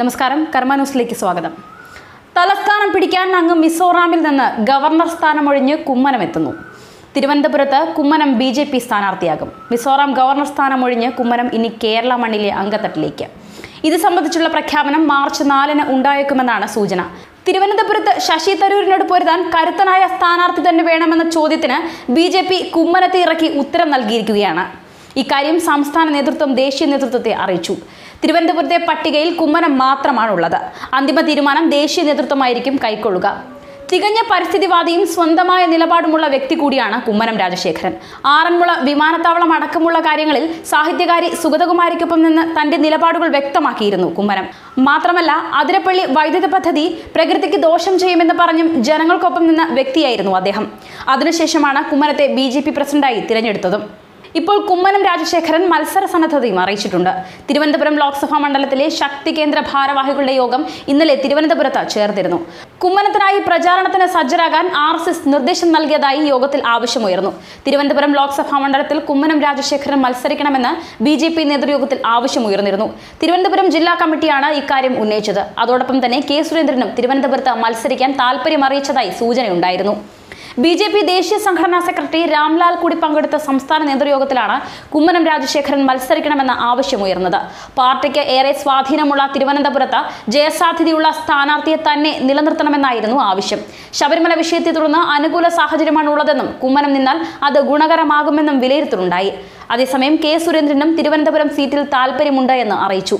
നമസ്കാരം. കർമ്മ ന്യൂസിലേക്ക് സ്വാഗതം. തലസ്ഥാനം പിടിക്കാൻ അങ്ങ് മിസോറാമിൽ നിന്ന് ഗവർണർ സ്ഥാനമൊഴിഞ്ഞ് കുമ്മനം എത്തുന്നു. തിരുവനന്തപുരത്ത് കുമ്മനം ബി ജെ പി സ്ഥാനാർത്ഥിയാകും. മിസോറാം ഗവർണർ സ്ഥാനമൊഴിഞ്ഞ് കുമ്മനം ഇനി കേരള മണ്ണിലെ അങ്കത്തട്ടിലേക്ക് ഇത് സംബന്ധിച്ചുള്ള പ്രഖ്യാപനം മാർച്ച് നാലിന് ഉണ്ടായേക്കുമെന്നാണ് സൂചന. തിരുവനന്തപുരത്ത് ശശി തരൂരിനോട് പൊരുതാൻ കരുത്തനായ സ്ഥാനാർത്ഥി തന്നെ വേണമെന്ന ചോദ്യത്തിന് ബി കുമ്മനത്തെ ഇറക്കി ഉത്തരം നൽകിയിരിക്കുകയാണ്. ഇക്കാര്യം സംസ്ഥാന നേതൃത്വം ദേശീയ നേതൃത്വത്തെ അറിയിച്ചു. തിരുവനന്തപുരത്തെ പട്ടികയിൽ കുമ്മനം മാത്രമാണുള്ളത്. അന്തിമ തീരുമാനം ദേശീയ നേതൃത്വമായിരിക്കും കൈക്കൊള്ളുക. തികഞ്ഞ പരിസ്ഥിതിവാദിയും സ്വന്തമായ നിലപാടുമുള്ള വ്യക്തി കൂടിയാണ് കുമ്മനം രാജശേഖരൻ. ആറന്മുള വിമാനത്താവളം അടക്കമുള്ള കാര്യങ്ങളിൽ സാഹിത്യകാരി സുഗതകുമാരിക്കൊപ്പം നിന്ന് തന്റെ നിലപാടുകൾ വ്യക്തമാക്കിയിരുന്നു കുമ്മനം. മാത്രമല്ല അതിരപ്പള്ളി വൈദ്യുത പദ്ധതി പ്രകൃതിക്ക് ദോഷം ചെയ്യുമെന്ന് പറഞ്ഞും ജനങ്ങൾക്കൊപ്പം നിന്ന വ്യക്തിയായിരുന്നു അദ്ദേഹം. അതിനുശേഷമാണ് കുമ്മനത്തെ ബി പ്രസിഡന്റായി തിരഞ്ഞെടുത്തതും. ഇപ്പോൾ കുമ്മനം രാജശേഖരൻ മത്സര സന്നദ്ധതയും അറിയിച്ചിട്ടുണ്ട്. തിരുവനന്തപുരം ലോക്സഭാ മണ്ഡലത്തിലെ ശക്തി കേന്ദ്ര ഭാരവാഹികളുടെ യോഗം ഇന്നലെ തിരുവനന്തപുരത്ത് ചേർന്നിരുന്നു. കുമ്മനത്തിനായി പ്രചാരണത്തിന് സജ്ജരാകാൻ ആർ നിർദ്ദേശം നൽകിയതായി യോഗത്തിൽ ആവശ്യമുയർന്നു. തിരുവനന്തപുരം ലോക്സഭാ മണ്ഡലത്തിൽ കുമ്മനം രാജശേഖരൻ മത്സരിക്കണമെന്ന് ബി ജെ പി നേതൃയോഗത്തിൽ ആവശ്യമുയർന്നിരുന്നു. തിരുവനന്തപുരം ജില്ലാ കമ്മിറ്റിയാണ് ഇക്കാര്യം ഉന്നയിച്ചത്. അതോടൊപ്പം തന്നെ കെ സുരേന്ദ്രനും തിരുവനന്തപുരത്ത് മത്സരിക്കാൻ താൽപര്യമറിയിച്ചതായി സൂചനയുണ്ടായിരുന്നു. ബി ജെ പി ദേശീയ സംഘടനാ സെക്രട്ടറി രാംലാൽ കൂടി പങ്കെടുത്ത സംസ്ഥാന നേതൃയോഗത്തിലാണ് കുമ്മനം രാജശേഖരൻ മത്സരിക്കണമെന്ന ആവശ്യമുയർന്നത്. പാർട്ടിക്ക് ഏറെ സ്വാധീനമുള്ള തിരുവനന്തപുരത്ത് ജയസാധ്യതയുള്ള സ്ഥാനാർത്ഥിയെ തന്നെ നിലനിർത്തണമെന്നായിരുന്നു ആവശ്യം. ശബരിമല വിഷയത്തെ തുടർന്ന് അനുകൂല സാഹചര്യമാണ് ഉള്ളതെന്നും കുമ്മനം നിന്നാൽ അത് ഗുണകരമാകുമെന്നും വിലയിരുത്തലുണ്ടായി. അതേസമയം കെ സുരേന്ദ്രനും തിരുവനന്തപുരം സീറ്റിൽ താൽപ്പര്യമുണ്ട് എന്ന് അറിയിച്ചു.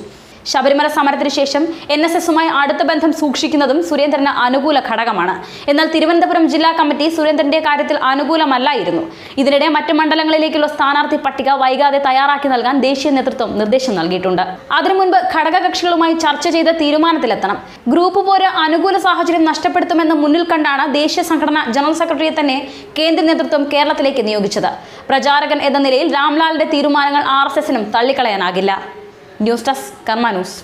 ശബരിമല സമരത്തിന് ശേഷം എൻ എസ് എസുമായി അടുത്ത ബന്ധം സൂക്ഷിക്കുന്നതും സുരേന്ദ്രന് അനുകൂല ഘടകമാണ്. എന്നാൽ തിരുവനന്തപുരം ജില്ലാ കമ്മിറ്റി സുരേന്ദ്രന്റെ കാര്യത്തിൽ അനുകൂലമല്ലായിരുന്നു. ഇതിനിടെ മറ്റ് മണ്ഡലങ്ങളിലേക്കുള്ള സ്ഥാനാർത്ഥി പട്ടിക വൈകാതെ തയ്യാറാക്കി നൽകാൻ ദേശീയ നേതൃത്വം നിർദ്ദേശം നൽകിയിട്ടുണ്ട്. അതിനു മുൻപ് ഘടകകക്ഷികളുമായി ചർച്ച ചെയ്ത് തീരുമാനത്തിലെത്തണം. ഗ്രൂപ്പ് പോര് അനുകൂല സാഹചര്യം നഷ്ടപ്പെടുത്തുമെന്ന് മുന്നിൽ കണ്ടാണ് ദേശീയ സംഘടന ജനറൽ സെക്രട്ടറിയെ തന്നെ കേന്ദ്ര നേതൃത്വം കേരളത്തിലേക്ക് നിയോഗിച്ചത്. പ്രചാരകൻ എന്ന നിലയിൽ രാംലാലിന്റെ തീരുമാനങ്ങൾ ആർ എസ് എസിനും തള്ളിക്കളയാനാകില്ല. Dios diostas cámaros.